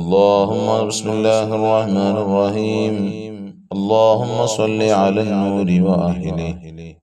اللهم بسم الله الرحمن الرحيم. اللهم صل على النور وأهله.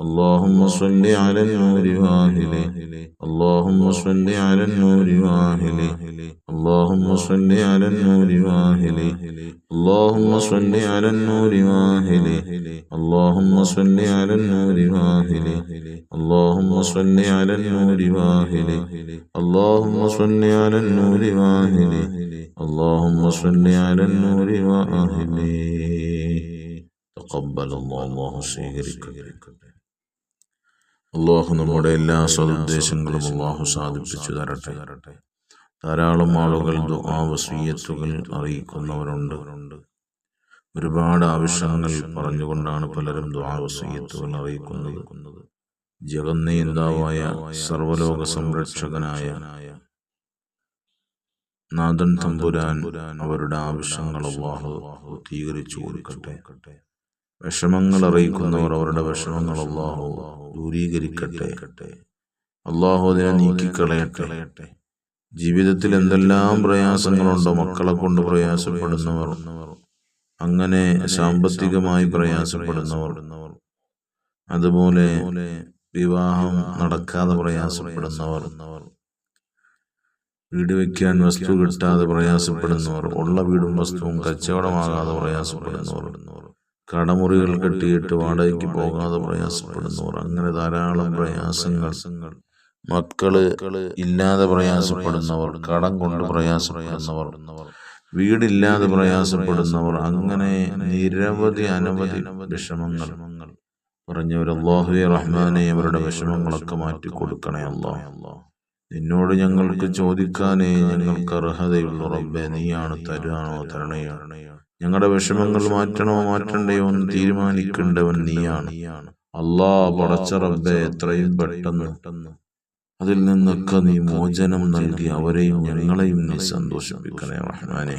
اللهم صل على النور واهله اللهم صل على النور واهله اللهم صل على النور واهله اللهم صل على النور واهله اللهم صل على النور واهله اللهم صل على النور واهله اللهم صل على النور واهله اللهم صل على النور واهله تقبل الله سيرك അള്ളാഹു നമ്മുടെ എല്ലാ സ്വദേശങ്ങളും അള്ളാഹു സാധിപ്പിച്ചു തരട്ടെ. ധാരാളം ആളുകൾ ദുആ വസീയത്തുകൾ അറിയിക്കുന്നവരുണ്ട്. ഒരുപാട് ആവശ്യങ്ങൾ പറഞ്ഞുകൊണ്ടാണ് പലരും ദുആ വസീയത്തുകൾ അറിയിക്കുന്നത്. ജഗന്നേന്താവായ സർവലോക സംരക്ഷകനായ നാഥൻ തമ്പുരാൻ അവരുടെ ആവശ്യങ്ങൾ അള്ളാഹു പൂർത്തീകരിച്ചു കൊടുക്കട്ടെ. വിഷമങ്ങൾ അറിയിക്കുന്നവർ അവരുടെ വിഷമങ്ങൾ അള്ളാഹു ദൂരീകരിക്കട്ടെ. അള്ളാഹു അതിനെ നീക്കിക്കളയട്ടെ. ജീവിതത്തിൽ എന്തെല്ലാം പ്രയാസങ്ങളുണ്ടോ? മക്കളെ കൊണ്ട് പ്രയാസപ്പെടുന്നവർ. അങ്ങനെ സാമ്പത്തികമായി പ്രയാസപ്പെടുന്നവർ. അതുപോലെ വിവാഹം നടക്കാതെ പ്രയാസപ്പെടുന്നവർ. വീട് വയ്ക്കാൻ വസ്തു കിട്ടാതെ പ്രയാസപ്പെടുന്നവർ. ഉള്ള വീടും വസ്തുവും കച്ചവടമാകാതെ പ്രയാസപ്പെടുന്നവർ. കടമുറികൾ കെട്ടിയിട്ട് വാടകയ്ക്ക് പോകാതെ പ്രയാസപ്പെടുന്നവർ. അങ്ങനെ ധാരാളം പ്രയാസങ്ങൾ. മക്കൾ ഇല്ലാതെ പ്രയാസപ്പെടുന്നവർ. കടം കൊണ്ട് പ്രയാസപ്പെടുന്നവർ. വീടില്ലാതെ പ്രയാസപ്പെടുന്നവർ. അങ്ങനെ നിരവധി അനവധി വിഷമങ്ങൾ. പറഞ്ഞവർ അള്ളാഹുവെ റഹ്മാനെ അവരുടെ വിഷമങ്ങളൊക്കെ മാറ്റി കൊടുക്കണേ അള്ളാഹ് നിന്നോട് ഞങ്ങൾക്ക് ചോദിക്കാനേ ഞങ്ങൾക്ക് അർഹതയുള്ളൂ റബ്ബെ. നീയാണ് തരുവാണോ തരണയോ ഞങ്ങളുടെ വിഷമങ്ങൾ മാറ്റണോ മാറ്റണ്ടയോ എന്ന് തീരുമാനിക്കേണ്ടവൻ നീയാണ്. അള്ളാ പടച്ച റബ്ബെ എത്രയും പെട്ടെന്ന് അതിൽ നിന്നൊക്കെ നീ മോചനം നൽകി അവരെയും ഞങ്ങളെയും നീ സന്തോഷിപ്പിക്കണേ റഹ്മാനെ.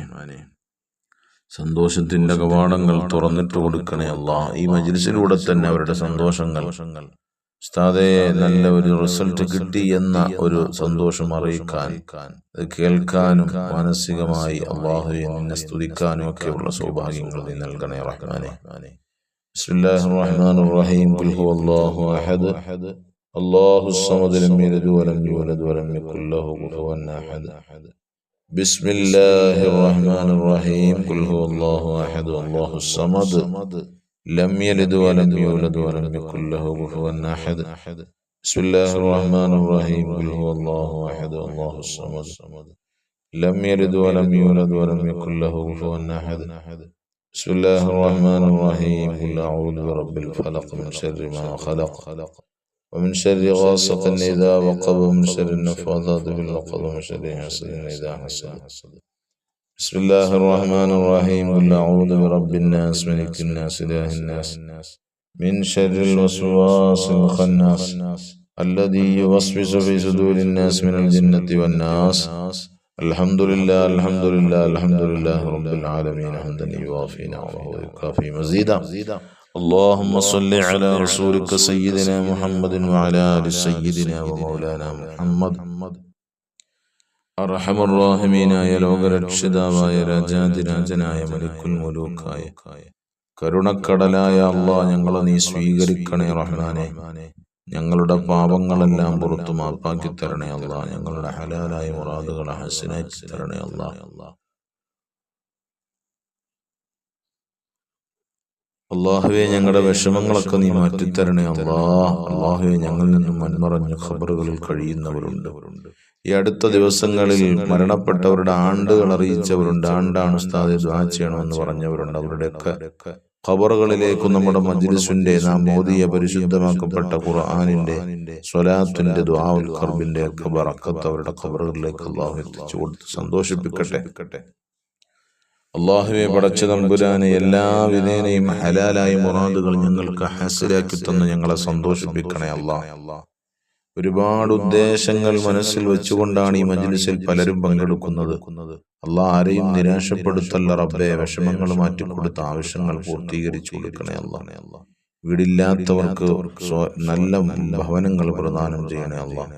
സന്തോഷത്തിന്റെ കവാടങ്ങൾ തുറന്നിട്ട് കൊടുക്കണേ അല്ലാ ഈ മജിലിസിലൂടെ തന്നെ അവരുടെ സന്തോഷങ്ങൾ ഉസ്താദെ നല്ല ഒരു റിസൾട്ട് കിട്ടി എന്ന ഒരു സന്തോഷം അറിയിക്കാൻ അത് കേൾക്കാനും മാനസികമായി അള്ളാഹുവെ നിന്നെ സ്തുതിക്കാനും ഒക്കെയുള്ള സൗഭാഗ്യങ്ങൾ നീ നൽകണേ റഹ്മാനെ ബിസ്മില്ലാഹിർ റഹ്മാനിർ റഹീം ഖുൽ ഹുവല്ലാഹു അഹദ് അല്ലാഹു الصمد لم يلد ولم يولد ولم يكن له كفوا احد بسم الله الرحمن الرحيم قل هو الله احد الله الصمد لم يلد ولم يولد ولم يكن له كفوا أحد. بسم الله الرحمن الرحيم. قل هو الله أحد الله الصمد. لم يلد ولم يولد ولم يكن له كفوا أحد. بسم الله الرحمن الرحيم. قل أعوذ برب الفلق من شر ما خلق. ومن شر غاسق إذا وقب. ومن شر النفاثات في العقد ومن شر حاسد إذا حسد. بسم الله الرحمن الرحيم. قل أعوذ برب الناس ملك الناس إله الناس. من شر الوسواس الخناس الذي يوسوس في صدور الناس من الجنة والناس. الحمد لله الحمد لله الحمد لله رب العالمين. حمدا يوافي نعمه ويكافي مزيدا. اللهم صل على رسولك سيدنا محمد وعلى آل سيدنا ومولانا محمد. അറഹമറാഹിമീനായ ലോകരക്ഷിതാവായ രാജാതിരാജനായ മലിക്കുൽ മുലൂക്കായ. കരുണക്കടലായ അള്ളാ ഞങ്ങളെ നീ സ്വീകരിക്കണേ റഹ്മാനെ. ഞങ്ങളുടെ പാപങ്ങളെല്ലാം പുറത്തു മാപ്പാക്കി തരണേ അള്ളാ. ഞങ്ങളുടെ ഹലാലായ മുറാദുകളെ ഹസനാക്കി തരണേ അള്ളാ. അള്ളാഹുവെ ഞങ്ങളുടെ വിഷമങ്ങളൊക്കെ നീ മാറ്റിത്തരണേ അള്ളാ. അള്ളാഹുവെ ഞങ്ങളിൽ നിന്നും മൺമറഞ്ഞ ഖബറുകളിൽ കഴിയുന്നവരുണ്ട്. ഈ അടുത്ത ദിവസങ്ങളിൽ മരണപ്പെട്ടവരുടെ ആണ്ടുകൾ അറിയിച്ചവരുണ്ട്. ആണ്ടാണ് ഉസ്താദെ ദ്വാ ചെയ്യണമെന്ന് പറഞ്ഞവരുണ്ട്. അവരുടെയൊക്കെ ഖബറുകളിലേക്കും നമ്മുടെ മജ്ലിസിന്റെ നാം മോദിയ പരിശുദ്ധമാക്കപ്പെട്ട ഖുർആാനിന്റെ സ്വലാത്തിന്റെ ദ്വാവുൽ ഖർബിന്റെ ഒക്കെ ബറക്കത്ത് അവരുടെ ഖബറുകളിലേക്ക് അള്ളാഹു എത്തിച്ചു കൊടുത്ത് സന്തോഷിപ്പിക്കട്ടെ. അള്ളാഹുവെ പടച്ച തമ്പുരാനെ എല്ലാ വിധേനയും ഹലാലായ മുറാദുകൾ ഞങ്ങൾക്ക് ഹാസിലാക്കി തന്ന് ഞങ്ങളെ സന്തോഷിപ്പിക്കണേ അള്ളാഹ് ഒരുപാട് ഉദ്ദേശങ്ങൾ മനസ്സിൽ വെച്ചുകൊണ്ടാണ് ഈ മജ്ലിസിൽ പലരും പങ്കെടുക്കുന്നത്. അള്ളാഹ് ആരെയും നിരാശപ്പെടുത്തല്ല റബ്ബെ വിഷമങ്ങൾ മാറ്റിക്കൊടുത്ത ആവശ്യങ്ങൾ പൂർത്തീകരിച്ചു കൊടുക്കണേ അള്ളാഹ്. വീടില്ലാത്തവർക്ക് നല്ല ഭവനങ്ങൾ പ്രദാനം ചെയ്യണേ അള്ളാഹ്.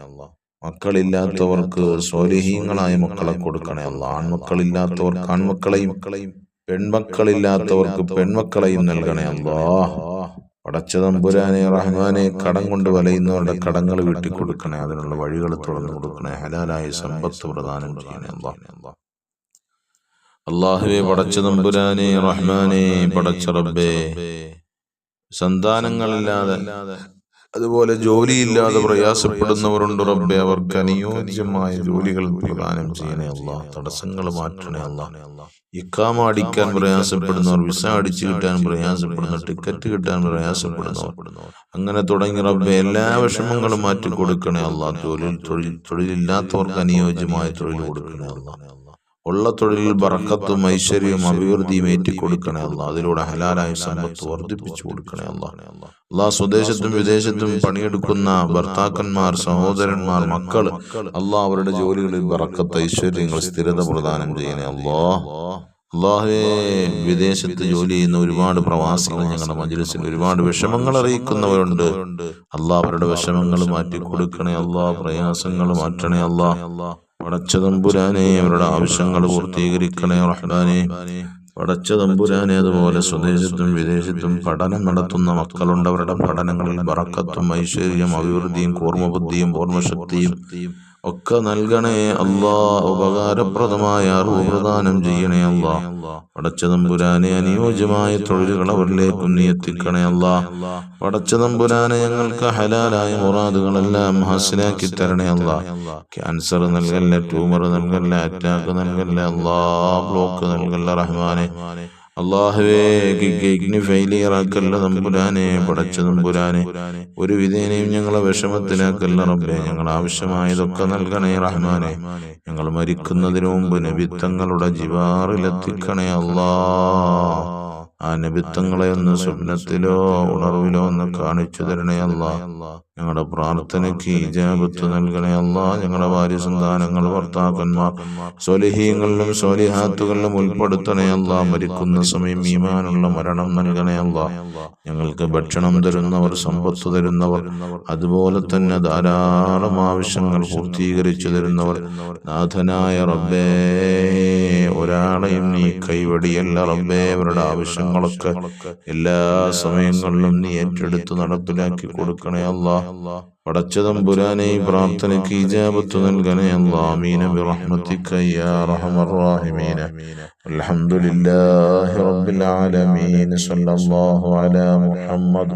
മക്കളില്ലാത്തവർക്ക് സ്വലഹീങ്ങളായ മക്കളെ കൊടുക്കണേ അല്ല ആൺമക്കളില്ലാത്തവർക്ക് ആൺമക്കളെയും പെൺമക്കളില്ലാത്തവർക്ക് പെൺമക്കളെയും നൽകണേ അല്ലാ പടച്ച തമ്പുരാനെ റഹ്മാനെ കടം കൊണ്ട് വലയുന്നവരുടെ കടങ്ങൾ വീട്ടി കൊടുക്കണേ അതിനുള്ള വഴികൾ തുറന്നു കൊടുക്കണേ. ഹലാലായ സമ്പത്ത് പ്രദാനം ചെയ്യണേ. അള്ളാഹുവെ പടച്ച തമ്പുരാനെ റഹ്മാനെ പടച്ച റബ്ബേ. സന്താനങ്ങളില്ലാതെ അതുപോലെ ജോലിയില്ലാതെ പ്രയാസപ്പെടുന്നവരുണ്ട് റബ്ബെ. അവർക്ക് അനുയോജ്യമായ ജോലികൾ പ്രദാനം ചെയ്യണേ. അള്ളാഹ് തടസ്സങ്ങൾ മാറ്റണേ. അല്ല. ഇക്കാമ അടിക്കാൻ പ്രയാസപ്പെടുന്നവർ വിസ അടിച്ചു കിട്ടാൻ പ്രയാസപ്പെടുന്നവർ ടിക്കറ്റ് കിട്ടാൻ പ്രയാസപ്പെടുന്നവർ. അങ്ങനെ തുടങ്ങി റബ്ബെ എല്ലാ വിഷമങ്ങളും മാറ്റി കൊടുക്കണേ അല്ല തൊഴിൽ തൊഴിൽ തൊഴിലില്ലാത്തവർക്ക് അനുയോജ്യമായ തൊഴിൽ കൊടുക്കണേ അല്ല ഉള്ള തൊഴിലിൽ ബറക്കത്തും ഐശ്വര്യവും അഭിവൃദ്ധിയും ഏറ്റിക്കൊടുക്കണേ അല്ല അതിലൂടെ ഹലാലായ സമ്പത്ത് വർദ്ധിപ്പിച്ചു കൊടുക്കണേ അല്ല അള്ളാഹ് സ്വദേശത്തും വിദേശത്തും പണിയെടുക്കുന്ന ഭർത്താക്കന്മാർ സഹോദരന്മാർ മക്കൾ അള്ളാഹ് അവരുടെ ജോലികളിൽ വറക്കത്ത ഐശ്വര്യങ്ങൾ സ്ഥിരത പ്രദാനം ചെയ്യണേ. അള്ളാഹ് അള്ളാഹുവേ വിദേശത്ത് ജോലി ചെയ്യുന്ന ഒരുപാട് പ്രവാസികൾ ഞങ്ങളുടെ മജ്ലിസിൽ ഒരുപാട് വിഷമങ്ങൾ അറിയിക്കുന്നവരുണ്ട്. അള്ളാഹ് അവരുടെ വിഷമങ്ങൾ മാറ്റി കൊടുക്കണേ അള്ളാഹ് പ്രയാസങ്ങൾ മാറ്റണേ. അള്ളാഹ് പടച്ചതമ്പുരാനെ അവരുടെ ആവശ്യങ്ങൾ പൂർത്തീകരിക്കണേ. റഹ്മാനെ. പടച്ച തമ്പുരാനേതുപോലെ സ്വദേശത്തും വിദേശത്തും പഠനം നടത്തുന്ന മക്കളുണ്ട് അവരുടെ പഠനങ്ങളിൽ ബറക്കത്തും ഐശ്വര്യം അഭിവൃദ്ധിയും കൂർമ്മബുദ്ധിയും ഓർമ്മശക്തിയും ഒക്കെ നൽകണേ അല്ലാ ഉപകാരപ്രദമായ അറിവ് പ്രദാനം ചെയ്യണേ അല്ലാ പടച്ച തമ്പുരാനെ അനുയോജ്യമായ തൊഴിലുകൾ അവരിലേക്ക് നീ എത്തിക്കണേ അല്ലാ പടച്ച ഞങ്ങൾക്ക് ഹലാലായ മുറാദുകളെല്ലാം ഹാസിലാക്കി തരണേ അല്ലാ ക്യാൻസർ നൽകല്ല ട്യൂമർ നൽകല്ല അറ്റാക്ക് നൽകല്ല അല്ലാ ബ്ലോക്ക് നൽകല്ല റഹ്മാനെ. അള്ളാഹുവേ ആക്കല്ല തമ്പുരാനെ പടച്ച നമ്പുരാനെ ഒരു വിധേനയും ഞങ്ങളെ വിഷമത്തിലാക്കല്ല റബ്ബേ. ഞങ്ങൾ ആവശ്യമായതൊക്കെ നൽകണേ റഹ്മാനെ. ഞങ്ങൾ മരിക്കുന്നതിന് മുമ്പ് നബിത്തങ്ങളുടെ ജിവാറിലെത്തിക്കണേ അള്ളാ. ആ നബിത്തങ്ങളെ ഒന്ന് സ്വപ്നത്തിലോ ഉണർവിലോ ഒന്ന് കാണിച്ചു തരണേ അല്ലാ ഞങ്ങളുടെ പ്രാർത്ഥനയ്ക്ക് ഇജാബത്ത് നൽകണേ അല്ല. ഞങ്ങളുടെ ഭാര്യ സന്താനങ്ങൾ ഭർത്താക്കന്മാർ സ്വലിഹീങ്ങളിലും സ്വലിഹാത്തുകളിലും ഉൾപ്പെടുത്തണേ അല്ല. മരിക്കുന്ന സമയം ഈമാനുള്ള മരണം നൽകണേ അല്ല. ഞങ്ങൾക്ക് ഭക്ഷണം തരുന്നവർ സമ്പത്ത് തരുന്നവർ. അതുപോലെ തന്നെ ധാരാളം ആവശ്യങ്ങൾ പൂർത്തീകരിച്ചു തരുന്നവർ. നാഥനായ റബ്ബേ ഒരാളെയും നീ കൈവടിയല്ല റബ്ബേ. അവരുടെ ആവശ്യങ്ങളൊക്കെ എല്ലാ സമയങ്ങളിലും നീ ഏറ്റെടുത്ത് നടപ്പിലാക്കി കൊടുക്കണേ അല്ലാ. പടച്ചതമ്പുരാനെ പ്രാർത്ഥനയ്ക്ക് ഇജാബത്ത് നൽകണേ അല്ലാ ആമീന ബിറഹ്മതിക യാ അർഹമർ റഹീമീന അൽഹംദുലില്ലാഹി റബ്ബിൽ ആലമീൻ. സല്ലല്ലാഹു അലാ മുഹമ്മദ്.